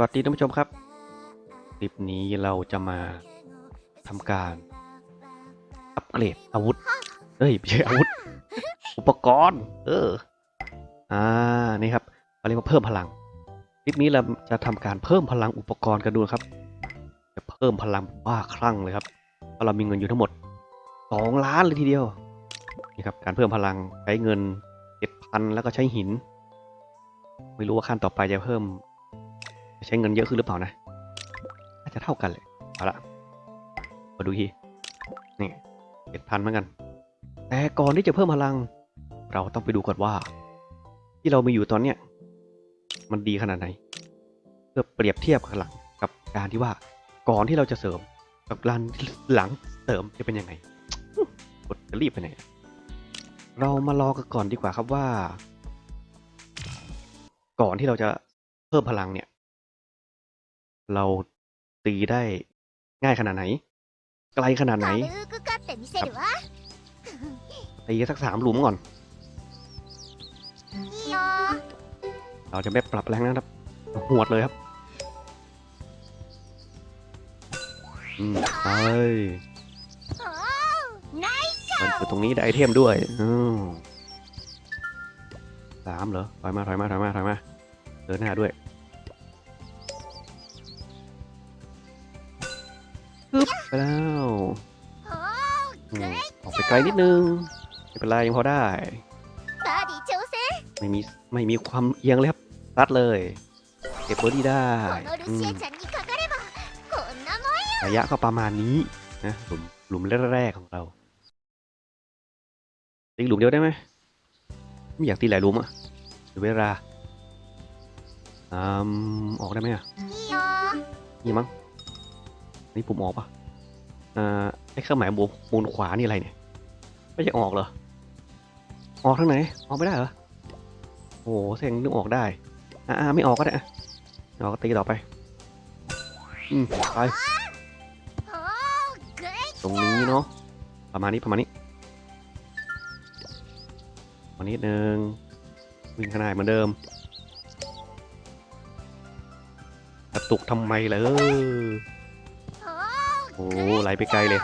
วัสดีท่านผู้ชมครับ คลิปนี้เราจะมาทำการ อัปเกรดอาวุธเฮ้ยไม่ใช่อาวุธ อุปกรณ์ เออ อ่า นี่ครับเขาเรียกว่าเพิ่มพลัง คลิปนี้เราจะทำการเพิ่มพลังอุปกรณ์กันดูนะครับ จะเพิ่มพลังบ้าคลั่งเลยครับเพราะเรามีเงินอยู่ทั้งหมดสองล้านเลยทีเดียว นี่ครับ การเพิ่มพลังใช้เงินเจ็ดพันแล้วก็ใช้หิน ไม่รู้ว่าขั้นต่อไปจะเพิ่ม ใช้เงินเยอะขึ้นหรือเปล่านะน่าจะเท่ากันเลยเอาละมาดูทีนี่เจ็ดพันเหมือนกัน แต่ก่อนที่จะเพิ่มพลัง เราต้องไปดูก่อนว่า ที่เรามีอยู่ตอนเนี้ยมันดีขนาดไหน เพื่อเปรียบเทียบกับหลังกับการที่ว่าก่อนที่เราจะเสริมกับการหลังเสริมจะเป็นยังไงกดจะรีบไปไหนเรามารอกันก่อนดีกว่าครับว่า ก่อนที่เราจะเพิ่มพลังเนี่ย เราตีได้ง่ายขนาดไหน ไกลขนาดไหนตีสักสามหลุมก่อน เราจะไม่ปรับแรงนะครับ หวดเลยครับอืมไปมันคือตรงนี้ได้ไอเทมด้วยสามเหรอถอยมาถอยมาถอยมาถอยมาเดินหน้าด้วย ไปแล้วออกไปไกลนิดนึงไม่เป็นไรยังพอได้ ไม่มีไม่มีความเอียงเลยครับรัดเลยเก็บเบอร์ดี้ได้ระยะก็ประมาณนี้นะหลุมหลุมแรกๆของเราตีหลุมเดียวได้ไหมไม่อยากตีหลายหลุมอะหรือเวลาออกได้ไหมอะนี่มั้งนี่ผมออกปะ ไอ้เครื่องหมายบวกมูลขวานี่อะไรเนี่ย ไม่ใช่ออกเหรอ ออกทางไหน ออกไม่ได้เหรอ โอ้โหเสียงนึกออกได้ อ่าไม่ออกก็ได้อ่ออกตีต่อไป อืมไป ตรงนี้เนาะ ประมาณนี้ประมาณนี้วันนี้หนึ่งวิ่งขนาดเหมือนเดิมกระตุกทำไมล่ะเออ โอ้ไหลไปไกลเลย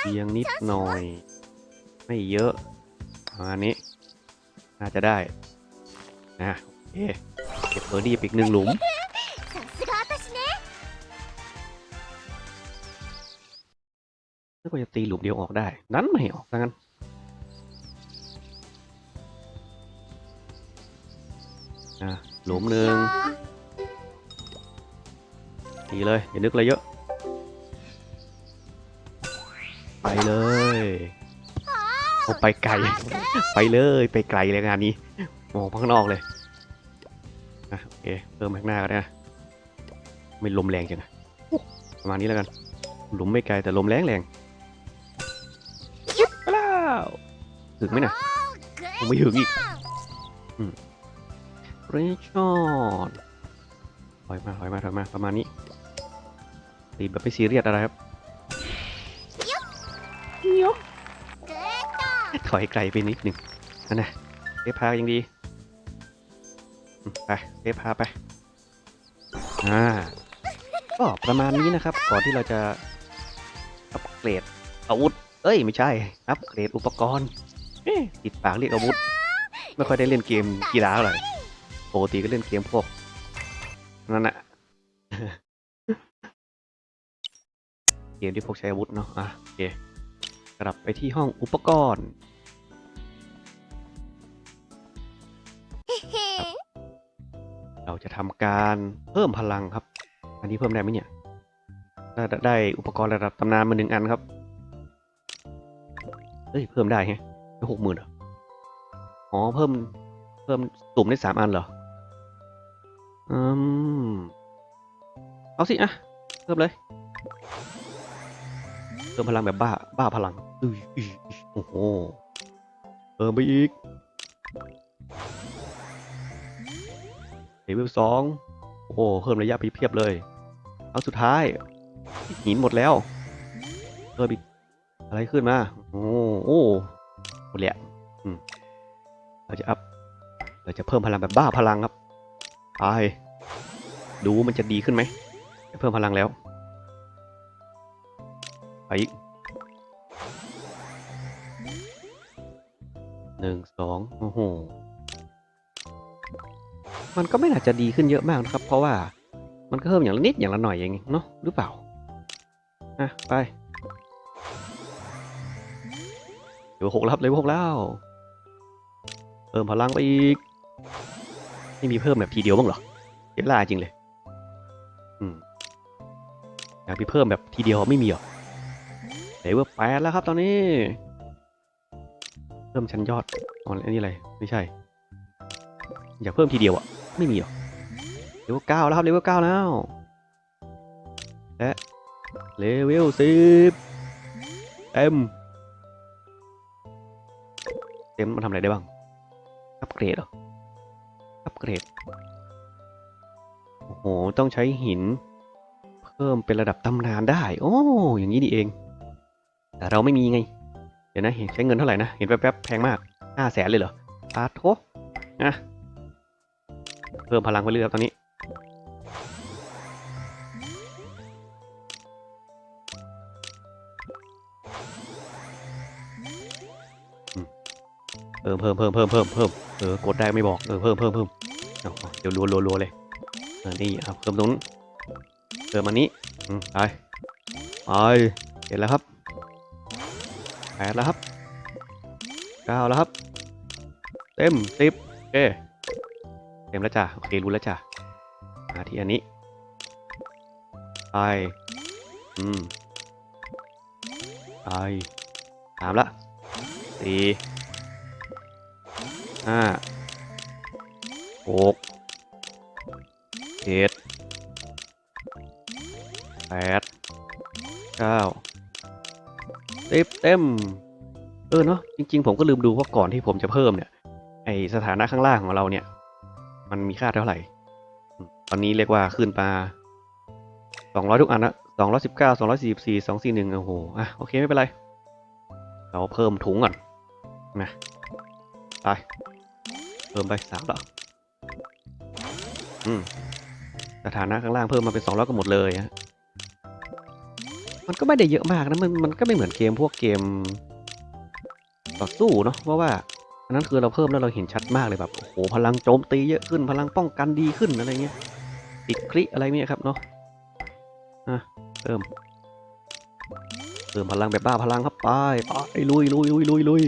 เพียงนิดหน่อย ไม่เยอะอันนี้ น่าจะได้ นะเก็บเบอร์ดี้อีกหนึ่งหลุมนึกว่าจะตีหลุมเดียวออกได้ นั้นไม่ออกดังนั้นนะหลุมหนึ่ง ตีเลย อย่านึกอะไรเยอะ ไปเลยโอ้ไปไกล ไปเลยไปไกลเลยงานนี้มองข้างนอกเลยนะโอเคเริ่มข้างหน้าก็ได้นะไม่ลมแรงจังนะประมาณนี้แล้วกัน หลุมไม่ไกลแต่ลมแรงแรงไปแล้วถึงไหมนะไม่ถึงอีกเรชอนถอยมาถอยมาถอยมาประมาณนี้ ตีแบบไม่ซีเรียสอะไรครับยกยกถอยไกลไปนิดหนึ่งนั่นนะเทพายังดี ไปเทพาไป อ่า ก็ประมาณนี้นะครับ ก่อนที่เราจะอัปเกรดอาวุธ เอ้ย ไม่ใช่ อัปเกรดอุปกรณ์ติดปากเรียกอาวุธ ไม่ค่อยได้เล่นเกมกีฬาเท่าไหรปกติก็เล่นเกมพวกนั่นแหละ เกมที่พวกใช้อาวุธเนาะอะโอเคกลับไปที่ห้องอุปกรณ์へへเราจะทำการเพิ่มพลังครับ อันนี้เพิ่มได้ไหมเนี่ย ได้ได้อุปกรณ์ระดับตำนานมาหนึ่งอันครับ เฮ้ย เพิ่มได้ไงได้หกหมื่นเหรอ อ๋อ เพิ่ม เพิ่มตุ่มได้สามอันเหรอ อืม เอาสิอะเพิ่มเลยเพิ่มพลังแบบบ้า บ้าพลังอุ้ยอุ้ยอุ้ยโอ้โหเพิ่มไปอีกเลเวลสองโอ้โหเพิ่มระยะไปเพียบเลย เอาสุดท้าย หินหมดแล้วเพิ่มอีกอะไรขึ้นมา โอ้โอ้หมดแล้วเราจะอัพ เราจะเพิ่มพลังแบบบ้าพลังครับไปดูมันจะดีขึ้นไหม เพิ่มพลังแล้ว ไปอีกหนึ่งสองโอ้โหมันก็ไม่น่าจะดีขึ้นเยอะมากนะครับ เพราะว่ามันก็เพิ่มอย่างละนิดอย่างละหน่อยเองเนาะหรือเปล่าอะไปเลเวหกลับเลเวลหกแล้วเพิ่มพลังไปอีกไม่มีเพิ่มแบบทีเดียวบ้างเหรอเสียเวลาจริงเลย อืมอยากมีเพิ่มแบบทีเดียวไม่มีหรอ เลเวลแปดแล้วครับตอนนี้ เพิ่มชั้นยอดอ๋ออันนี้อะไร ไม่ใช่ อยากเพิ่มทีเดียวอะไม่มีหรอเลเวลเก้าแล้วครับเลเวลเก้าแล้วและเลเวลสิบเต็มเต็มมันทำอะไรได้บ้าง อัปเกรดเหรอ อัปเกรด โอ้โห ต้องใช้หิน เพิ่มเป็นระดับตำนานได้ โอ้อย่างนี้นี่เอง แต่เราไม่มีไง เดี๋ยวนะเห็นใช้เงินเท่าไหร่นะ เห็นแป๊บๆแพงมากห้าแสนเลยเหรอปาโทนะเพิ่มพลังไปเรื่อยครับตอนนี้ เพิ่มเพิ่มเพิ่มเพิ่มเพิ่มเพิ่มเออกดได้ไม่บอกเออเพิ่มเพิ่มเพิ่มเดี๋ยวรัวรัวรัวเลยเออนี่ครับเพิ่มตรงนู้นเพิ่มอันนี้อืมไปไปเห็นแล้วครับ แปดแล้วครับเก้าแล้วครับ เต็มสิบโอเคเต็มแล้วจ้ะโอเครู้แล้วจ้ะมาที่อันนี้ไปอืมไปสามละสี่ห้าหกเจ็ดแปดเก้า สิบเต็ม เออเนาะจริง ๆ ผมก็ลืมดูว่าก่อนที่ผมจะเพิ่มเนี่ย ไอสถานะข้างล่างของเราเนี่ย มันมีค่าเท่าไหร่ ตอนนี้เรียกว่าขึ้นมาสองร้อยทุกอันละสองร้อยสิบเก้าสองร้อยสี่สี่สองสี่หนึ่งโอ้โหอะโอเคไม่เป็นไร เราเพิ่มถุงก่อนนะไปเพิ่มไปสามแล้วอืมสถานะข้างล่างเพิ่มมาเป็นสองร้อยก็หมดเลยฮะ มันก็ไม่ได้เยอะมากนะมันมันก็ไม่เหมือนเกมพวกเกมต่อสู้เนาะเพราะว่าอันนั้นคือเราเพิ่มแล้วเราเห็นชัดมากเลยแบบโอ้โหพลังโจมตีเยอะขึ้น พลังป้องกันดีขึ้นอะไรเงี้ยติดคลิอะไรเนี่ยครับเนาะอะเพิ่มเพิ่มพลังแบบบ้าพลังครับไปไปลุยลุยลุยลุยลุย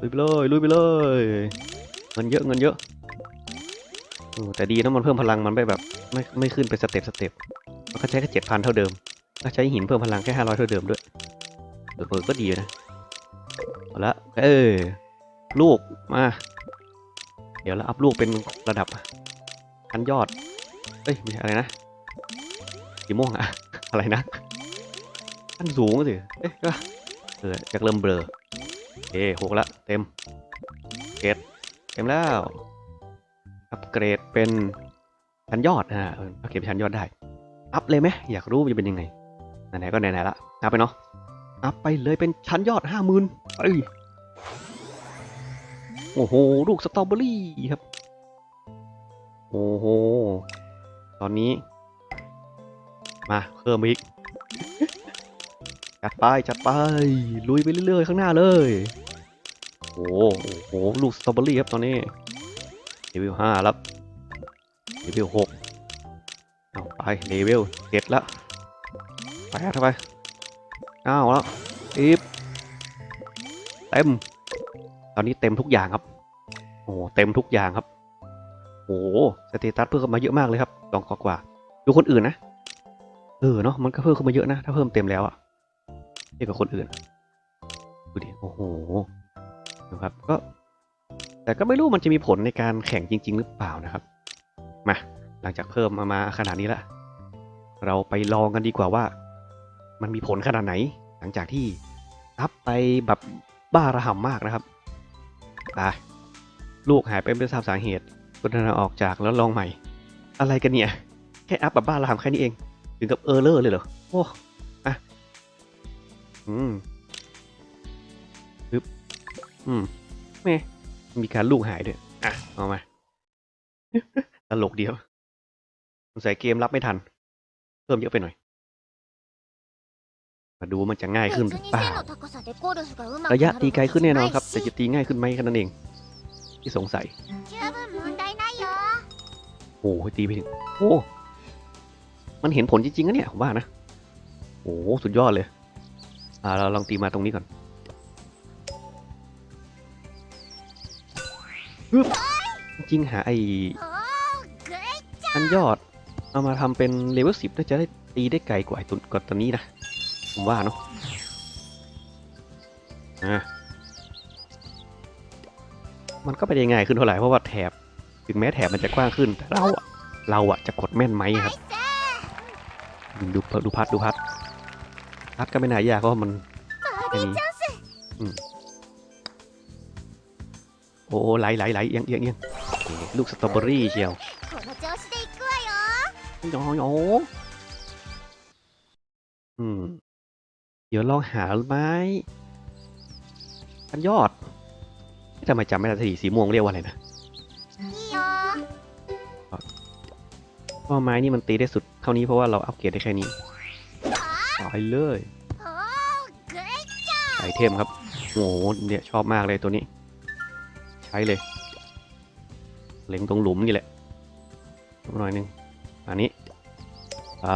ลุยไปเลยลุยไปเลยเงินเยอะเงินเยอะแต่ดีนะมันเพิ่มพลังมันไม่แบบไม่ไม่ขึ้นเป็นสเต็ปสเต็ปมันก็ใช้แค่เจ็ดพันเท่าเดิม ก็ใช้หินเพิ่มพลังแค่ห้าร้อยเท่าเดิมด้วยเออเออก็ดีนะเอาละเออ ลูกมา เดี๋ยวเราอัพลูกเป็นระดับชั้นยอด เอ้ยม่ใช่อะไรนะสีม่วงอะอะไรนะขั้นสูงสิเอ๊ะก็เออจากเริ่มเบลอโอเคหกละเต็มเกรดเต็มแล้วอัปเกรดเป็นชั้นยอดอ่าเอเคเป็นชั้นยอดได้ อัพเลยไหมอยากรู้จะเป็นยังไง ไหนๆก็ไหนๆละอัพไปเนาะอัพไปเลยเป็นชั้นยอดห้าหมื่นไปโอ้โห ลูกสตรอเบอรี่ครับ โอ้โห ตอนนี้ มาเพิ่มอีก จัดไป จัดไป ลุยไปเรื่อยๆ ข้างหน้าเลย โอ้โหโอ้โหลูกสตรอเบอรี่ครับตอนนี้เลเวลห้าแล้วเลเวลหกเอาไปเลเวลเจ็ดแล้ว ไปเข้าไปเก้าวแล้วสิบเต็ม ตอนนี้เต็มทุกอย่างครับ โอ้เต็มทุกอย่างครับโอ้สเตตัสเพิ่มขึ้นมาเยอะมากเลยครับสองกว่าดูคนอื่นนะเออเนาะมันก็เพิ่มขึ้นมาเยอะนะ ถ้าเพิ่มเต็มแล้วอะเทียบกับคนอื่นดูดิโอ้โหนะครับก็ แต่ก็ไม่รู้มันจะมีผลในการแข่งจริง ๆ หรือเปล่านะครับมาหลังจากเพิ่มมามาขนาดนี้ละเราไปลองกันดีกว่าว่า มันมีผลขนาดไหน หลังจากที่อัพไปแบบบ้าระห่ำมากนะครับไปลูกหายไปไม่ทราบสาเหตุก็เดินออกจากแล้วลองใหม่ อะไรกันเนี่ย แค่อัพแบบบ้าระห่ำแค่นี้เอง ถึงกับเออร์เลอร์เลยเหรอ โอ้อะอืมปึ๊บอืมแม่มีการลูกหายด้วยอะเอามาตลกเดียวสงสัยเกมรับไม่ทัน เพิ่มเยอะไปหน่อย มาดูมันจะง่ายขึ้นหรือเปล่าระยะตีไกลขึ้นแน่นอนครับ แต่จะตีง่ายขึ้นไหมแค่นั้นเอง ที่สงสัยโอ้โหตีไปถึงโอ้มันเห็นผลจริงๆนะเนี่ยผมว่านะโอ้สุดยอดเลย อ่าเราลองตีมาตรงนี้ก่อนจริงหาไออันยอดเอามาทำเป็นเลเวลสิบน่าจะได้ตีได้ไกลกว่าตุนกว่าตอนนี้นะ ผมว่าเนาะมันก็ไปได้ง่ายขึ้นเท่าไหร่เพราะว่าแถบถึงแม้แถบมันจะกว้างขึ้นแต่เราอะเราอะจะกดแม่นไหมครับ ดูดูพัดดูพัด พัดก็ไม่น่ายากเพราะมันอันนี้โอ้ไหลไหลไหลเอียงเอียงเอียงลูกสตรอเบอรี่เชียวน้อย ดี๋ยวลองหาไม้อันยอดทำไมจำไม่ได้สีสีม่วงเรียกว่าอะไรนะว่าะไม้นี่มันตีได้สุดเท่านี้เพราะว่าเราอัปเกรดได้แค่นี้ต่อไปเลยไอเทมครับโอ้โหเนี่ยชอบมากเลยตัวนี้ ใช้เลย เล็งตรงหลุมนี่แหละหน่อยนึงอันนี้ไป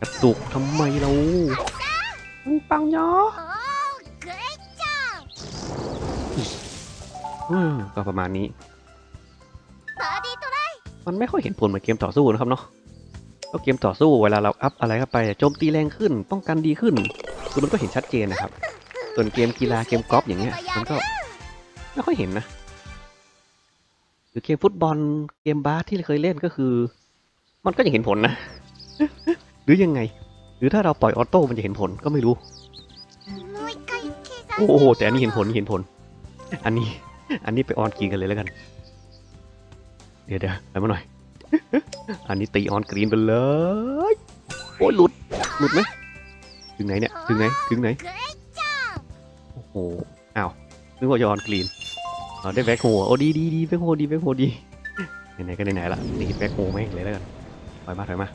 กระตุกทำไมเรามันปังยอก็ประมาณนี้ มันไม่ค่อยเห็นผลเหมือนเกมต่อสู้นะครับเนาะก็เกมต่อสู้เวลาเราอัพอะไรเข้าไปโจมตีแรงขึ้น ป้องกันดีขึ้น คือมันก็เห็นชัดเจนนะครับ ส่วนเกมกีฬาเกมกอล์ฟอย่างเงี้ย มันก็ไม่ค่อยเห็นนะ หรือเกมฟุตบอลเกมบาสที่เคยเล่นก็คือ มันก็ยังเห็นผลนะ รือยังไง หรือถ้าเราปล่อยออโต้มันจะเห็นผลก็ไม่รู้ โอ้โห แต่อันนี้เห็นผลเห็นผล อันนี้ อันนี้ไปออนกรีนกันเลยแล้วกัน เดี๋ยวเดี๋ยวไปมาหน่อย อันนี้ตีออนกรีนไปเลย โอ้ยหลุด หลุดไหมถึงไหนเนี่ย ถึงไหน ถึงไหน โอ้โห อ้าว นึกว่าจะออนกรีนเอาได้แบ็คโฮโอ้ดีดีดีแบ็คโฮดีแบ็คโฮดี ไหนๆก็ไหนๆละนี่แบ็คโฮแม่งเลยแล้วกันถอยมาถอยมา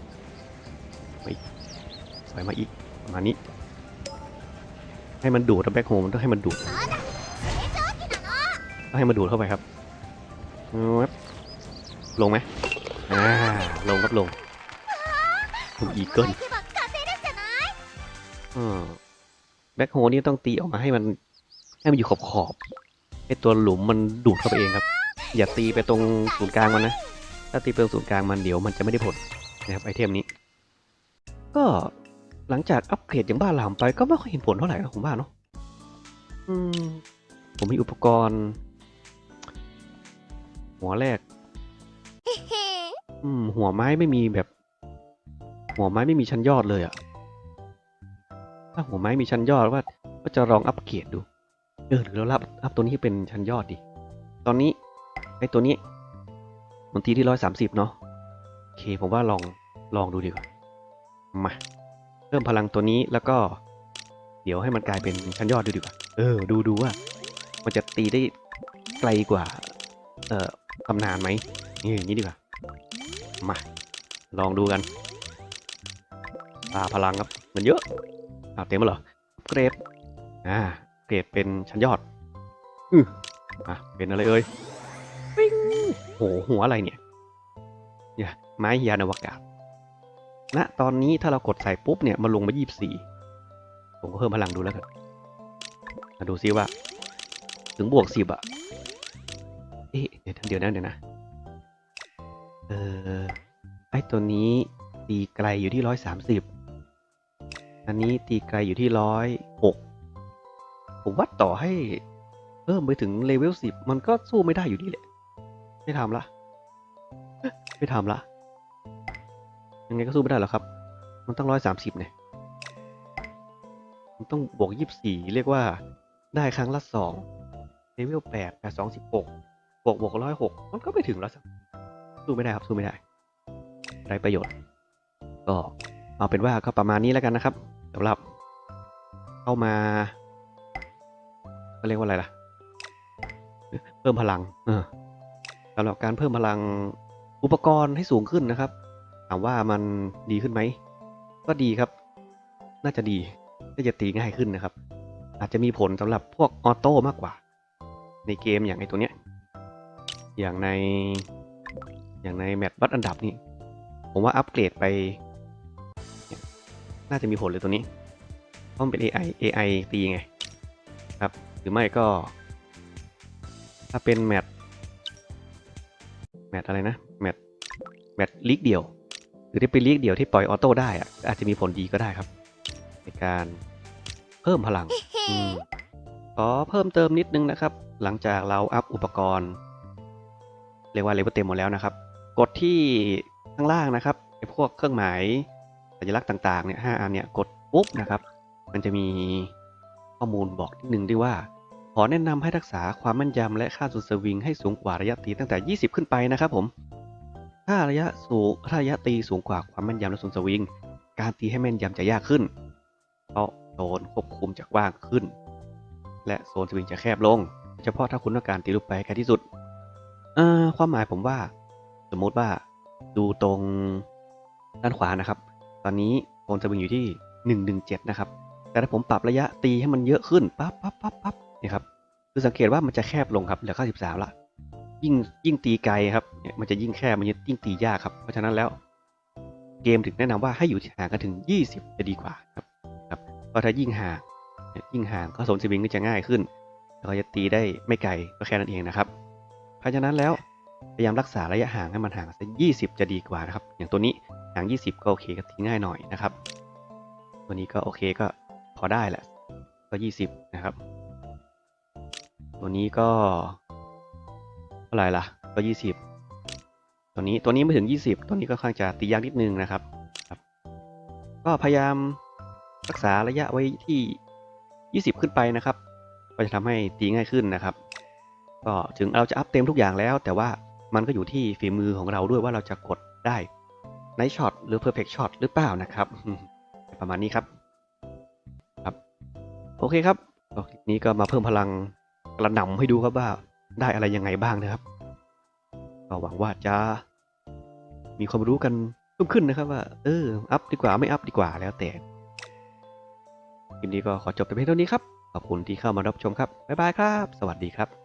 อยมาอีกประมาณนี้ ให้มันดูดแบ็คโฮมันต้องให้มันดูดต้องให้มันดูดเข้าไปครับลงไหมอ่าลงครับลงคุณอีเกิลแบ็คโฮนี่ต้องตีออกมาให้มันให้มันอยู่ขอบขอบให้ตัวหลุมมันดูดเข้าไปเองครับ อย่าตีไปตรงศูนย์กลางมันนะ ถ้าตีไปตรงศูนย์กลางมันเดี๋ยวมันจะไม่ได้ผลนะครับไอเทมนี้ ก็ หลังจากอัปเกรดอย่างบ้าหลามไปก็ไม่ค่อยเห็นผลเท่าไหร่นะผมว่าเนาะอืมผมมีอุปกรณ์ หัวแรกへへอืม หัวไม้ไม่มีแบบ หัวไม้ไม่มีชั้นยอดเลยอะถ้าหัวไม้มีชั้นยอดว่าก็จะลองอัปเกรดดู เออหรือเรารับอัพตัวนี้ให้เป็นชั้นยอดดิ ตอนนี้ไอ้ตัวนี้มันทีที่ร้อยสามสิบเนาะโอเคผมว่าลองลองดูดีกว่ามาเพิ่มพลังตัวนี้แล้วก็ เดี๋ยวให้มันกลายเป็นชั้นยอดดูดีกว่า เออ ดูดูว่า มันจะตีได้ไกลกว่า เอ่อตำนานไหมนี่อย่างนี้ดีกว่า มา ลองดูกันตาพลังครับ มันเยอะอ่าเต็มแล้วเหรอ เกรดอ่า เกรดเป็นชั้นยอด อืออะ เป็นอะไรเอ่ยปิ้งโห หัวอะไรเนี่ยอย่าไม้ยานอวกาศ ณตอนนี้ถ้าเรากดใส่ปุ๊บเนี่ยมันลงมา 24 ผมก็เพิ่มพลังดูแล้วกันมาดูซิว่า ถึงบวก 10อะเอ๊ะเดี๋ยวนะเดี๋ยวนะเดี๋ยวนะ เออไอตัวนี้ตีไกลอยู่ที่ 130 อันนี้ตีไกลอยู่ที่ 106 ผมว่าต่อให้เพิ่มไปถึงเลเวลสิบมันก็สู้ไม่ได้อยู่ดีแหละ ไม่ทำละ ไม่ทำละ ยังไงก็สู้ไม่ได้หรอกครับ มันต้องร้อยสามสิบเนี่ย มันต้องบวกยี่สิบสี่เรียกว่าได้ครั้งละสองเลเวลแปดแปดสองสิบหกบวกบวกร้อยหกมันก็ไม่ถึงแล้วสสู้ไม่ได้ครับสู้ไม่ได้ไรประโยชน์ ก็เอาเป็นว่าก็ประมาณนี้แล้วกันนะครับสำหรับ เข้ามาเรียกว่าอะไรล่ะ เพิ่มพลังเออสำหรับการเพิ่มพลังอุปกรณ์ให้สูงขึ้นนะครับ ถามว่ามันดีขึ้นไหม ก็ดีครับ น่าจะดีน่าจะตีง่ายขึ้นนะครับ อาจจะมีผลสำหรับพวกออโต้มากกว่า ในเกมอย่างไอตัวเนี้ย อย่างใน อย่างในแมตช์วัดอันดับนี่ ผมว่าอัปเกรดไป น่าจะมีผลเลยตัวนี้เพราะมันเป็น AI AI ตีไง ครับ หรือไม่ก็ ถ้าเป็นแมตช์แมตช์อะไรนะ แมตช์แมตช์ลีกเดียว รือที่เป็นลีกเดียวที่ปล่อยออโต้ได้อะก็อาจจะมีผลดีก็ได้ครับ ในการเพิ่มพลังอืมขอเพิ่มเติมนิดนึงนะครับ หลังจากเราอัพอุปกรณ์ เรียกว่าเลเวลเต็มหมดแล้วนะครับ กดที่ข้างล่างนะครับไอ้พวกเครื่องหมายสัญลักษณ์ต่างๆเนี่ยห้าอันเนี่ยกดปุ๊บนะครับ มันจะมีข้อมูลบอกนิดนึงด้วยว่า ขอแนะนำให้รักษาความแม่นยำและค่าสุดสวิงให้สูงกว่าระยะตีตั้งแต่ 20 ขึ้นไปนะครับผม ถ้าระยะสูงถ้าระยะตีสูงกว่าความแม่นยำและส่วนสวิง การตีให้แม่นยำจะยากขึ้น เพราะโซนควบคุมจะกว้างขึ้น และโซนสวิงจะแคบลง เฉพาะถ้าคุณต้องการตีลูกไปให้ไกลที่สุดเอ่อความหมายผมว่า สมมติว่าดูตรงด้านขวานะครับ ตอนนี้โซนสวิงอยู่ที่ 117 นะครับ แต่ถ้าผมปรับระยะตีให้มันเยอะขึ้นปั๊บปั๊บปั๊บปั๊บนี่ครับคือสังเกตว่ามันจะแคบลงครับเหลือ93ละ ยิ่งยิ่งตีไกลครับเนี่ยมันจะยิ่งแคบมันจะยิ่งตียากครับ เพราะฉะนั้นแล้วเกมถึงแนะนำว่าให้อยู่ที่ห่างกันถึง 20 จะดีกว่าครับครับเพราะถ้ายิ่งห่างเนี่ยยิ่งห่างก็โซนสวิงก็จะง่ายขึ้นแล้วก็จะตีได้ไม่ไกลก็แค่นั้นเองนะครับ เพราะฉะนั้นแล้วพยายามรักษาระยะห่างให้มันห่างสัก20จะดีกว่านะครับ อย่างตัวนี้ห่าง 20 ก็โอเคก็ตีง่ายหน่อยนะครับ ตัวนี้ก็โอเคก็พอได้แหละก็ 20 นะครับ ตัวนี้ก็าไหร่ล่ะ ก็ 20 ตัวนี้ตัวนี้ไม่ถึง 20 ตัวนี้ก็ค่อนข้างจะตียากนิดนึงนะครับครับ ก็พยายามรักษาระยะไว้ที่ 20 ขึ้นไปนะครับ ก็จะทำให้ตีง่ายขึ้นนะครับ ก็ถึงเราจะอัพเต็มทุกอย่างแล้ว แต่ว่ามันก็อยู่ที่ฝีมือของเราด้วยว่าเราจะกดได้ในช็อตหรือ perfect shot หรือเปล่านะครับ ประมาณนี้ครับครับ โอเคครับคลิปนี้ก็มาเพิ่มพลังกระหน่ำให้ดูครับว่า ได้อะไรยังไงบ้างนะครับก็หวังว่าจะมีความรู้กันเพิ่มขึ้นนะครับว่า เออ อัพดีกว่าไม่อัพดีกว่าแล้วแต่คลิปนี้ก็ขอจบแต่เพียงเท่านี้ครับ ขอบคุณที่เข้ามารับชมครับ บ๊ายบายครับ สวัสดีครับ